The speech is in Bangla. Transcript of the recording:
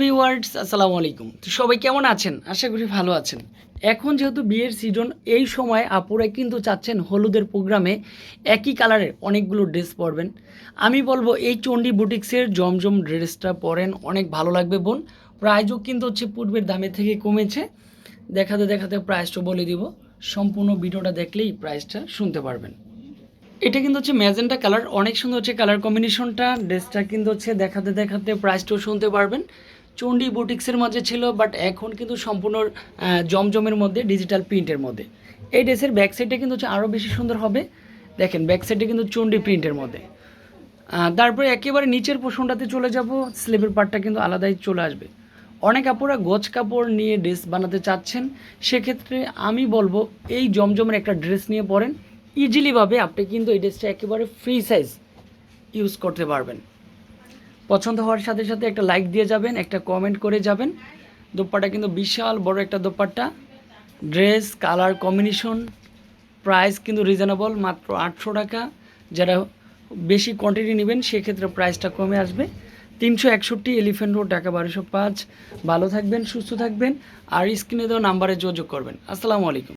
ভিউয়ার্স, আসসালামু আলাইকুম। তো সবাই কেমন আছেন? আশা করি ভালো আছেন। এখন যেহেতু বিয়ের সিজন এই সময় আপুরা কিন্তু চাচ্ছেন হলুদের প্রোগ্রামে একই কালারের অনেকগুলো ড্রেস পরবেন। আমি বলব, এই চণ্ডী বুটিক্সের জমজম ড্রেসটা পরেন, অনেক ভালো লাগবে বোন। প্রাইজও কিন্তু হচ্ছে পূর্বের দামে থেকে কমেছে। দেখাতে দেখাতে প্রাইসটা বলে দিব। সম্পূর্ণ ভিডিওটা দেখলেই প্রাইসটা শুনতে পারবেন। এটা কিন্তু হচ্ছে ম্যাজেন্টা কালার অনেক সুন্দর হচ্ছে কালার কম্বিনেশনটা ড্রেসটা কিন্তু হচ্ছে দেখাতে দেখাতে প্রাইসটাও শুনতে পারবেন। চণ্ডী বুটিক্সের মাঝে ছিল বাট এখন কিন্তু সম্পূর্ণ জমজমের মধ্যে ডিজিটাল প্রিন্টের মধ্যে। এই ড্রেসের ব্যাক সাইডটা কিন্তু হচ্ছে আরও বেশি সুন্দর হবে। দেখেন ব্যাক সাইডে কিন্তু চণ্ডী প্রিন্টের মধ্যে। তারপরে একেবারে নিচের পোষণটাতে চলে যাব, স্লিভের পার্টটা কিন্তু আলাদাই চলে আসবে। অনেক আপুরা গোছ কাপড় নিয়ে ড্রেস বানাতে চাচ্ছেন, সেক্ষেত্রে আমি বলব, এই জমজমের একটা ড্রেস নিয়ে পরেন। ইজিলিভাবে আপনি কিন্তু এই ড্রেসটা একেবারে ফ্রি সাইজ ইউজ করতে পারবেন। পছন্দ হওয়ার সাথে সাথে একটা লাইক দিয়ে যাবেন, একটা কমেন্ট করে যাবেন। দোপাট্টা কিন্তু বিশাল বড় একটা dupatta. Dress colour combination price কিন্তু রিজনেবল মাত্র আটশো টাকা। যারা বেশি কোয়ান্টিটি নেবেন, সেক্ষেত্রে প্রাইসটা কমে আসবে। তিনশো একষট্টি এলিফেন্ট রোড ঢাকা বারোশো পাঁচ। ভালো থাকবেন, সুস্থ থাকবেন। আর স্ক্রিনে দেওয়া নাম্বারে যোগাযোগ করবেন। আসসালামু আলাইকুম।